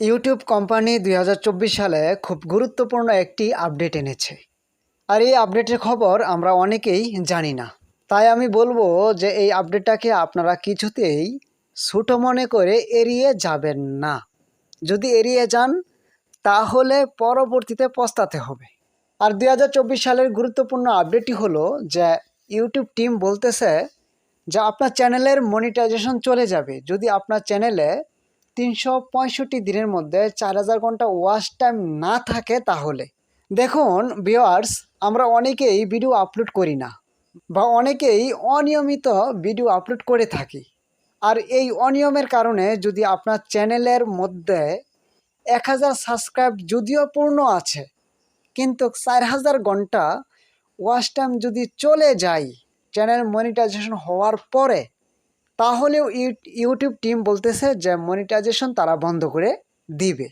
YouTube company দুই হাজার চব্বিশ সালে খুব গুরুত্বপূর্ণ একটি আপডেট এনেছে। আর এই আপডেটের খবর আমরা অনেকেই জানি না। তাই আমি বলব যে এই আপডেটটাকে আপনারা কিছুতেই ছোটো মনে করে এড়িয়ে যাবেন না। যদি এড়িয়ে যান, তাহলে পরবর্তীতে পস্তাতে হবে। আর দুই হাজার চব্বিশ সালের গুরুত্বপূর্ণ আপডেটটি হলো যে ইউটিউব টিম বলতেছে যে আপনার চ্যানেলের মনিটাইজেশন চলে যাবে। যদি আপনার চ্যানেলে তিনশো পঁয়ষট্টি দিনের মধ্যে চার হাজার ঘণ্টা ওয়াচ টাইম না থাকে তাহলে। দেখুন ভিওয়ার্স আমরা অনেকেই ভিডিও আপলোড করি না বা অনেকেই অনিয়মিত ভিডিও আপলোড করে থাকি। আর এই অনিয়মের কারণে যদি আপনার চ্যানেলের মধ্যে এক হাজার সাবস্ক্রাইব যদিও পূর্ণ আছে, কিন্তু চার হাজার ঘণ্টা ওয়াচ টাইম যদি চলে যায় চ্যানেল মনিটাইজেশন হওয়ার পরে তাহলেও ইউ- ইউটিউব টিম বলতেছে যে মনিটাইজেশন তারা বন্ধ করে দিবে।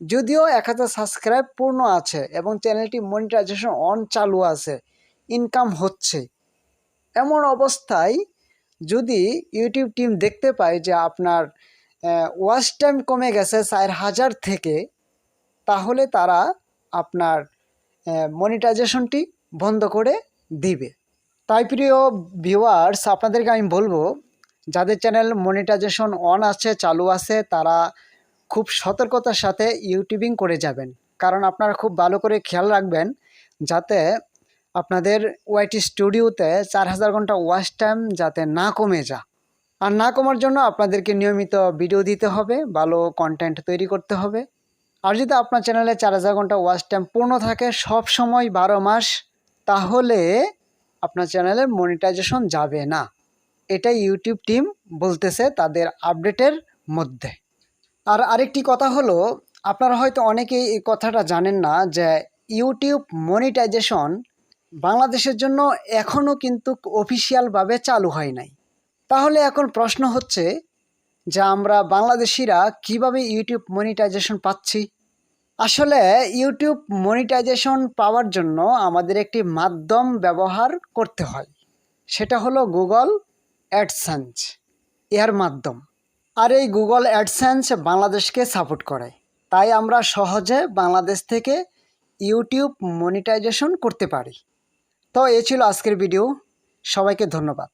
যদিও এক হাজার সাবস্ক্রাইব পূর্ণ আছে এবং চ্যানেলটি মনিটাইজেশন অন চালু আছে ইনকাম হচ্ছে। এমন অবস্থায় যদি ইউটিউব টিম দেখতে পায় যে আপনার ওয়াচ টাইম কমে গেছে চার হাজার থেকে, তাহলে তারা আপনার মনিটাইজেশনটি বন্ধ করে দিবে। তাই প্রিয় ভিউয়ার্স আপনাদেরকে আমি বলব যাদের চ্যানেল মনিটাইজেশন অন আছে, চালু আছে, তারা খুব সতর্কতার সাথে ইউটিউবিং করে যাবেন। কারণ আপনারা খুব ভালো করে খেয়াল রাখবেন যাতে আপনাদের ওয়াইটি স্টুডিওতে চার হাজার ঘণ্টা ওয়াচ টাইম যাতে না কমে যা আর না কমার জন্য আপনাদেরকে নিয়মিত ভিডিও দিতে হবে, ভালো কন্টেন্ট তৈরি করতে হবে। আর যদি আপনার চ্যানেলে চার হাজার ঘণ্টা ওয়াচ টাইম পূর্ণ থাকে সব সময় বারো মাস, তাহলে আপনার চ্যানেলে মনিটাইজেশন যাবে না। এটাই ইউটিউব টিম বলতেছে তাদের আপডেটের মধ্যে। আর আরেকটি কথা হলো, আপনারা হয়তো অনেকেই এই কথাটা জানেন না যে ইউটিউব মনিটাইজেশন বাংলাদেশের জন্য এখনও কিন্তু অফিসিয়ালভাবে চালু হয় নাই। তাহলে এখন প্রশ্ন হচ্ছে যে আমরা বাংলাদেশিরা কীভাবে ইউটিউব মনিটাইজেশন পাচ্ছি? আসলে ইউটিউব মনিটাইজেশন পাওয়ার জন্য আমাদের একটি মাধ্যম ব্যবহার করতে হয়, সেটা হলো গুগল অ্যাডসেন্স এর মাধ্যম। আর এই গুগল অ্যাডসেন্স বাংলাদেশকে সাপোর্ট করে। তাই আমরা সহজে বাংলাদেশ থেকে ইউটিউব মনিটাইজেশন করতে পারি। তো এ ছিল আজকের ভিডিও। সবাইকে ধন্যবাদ।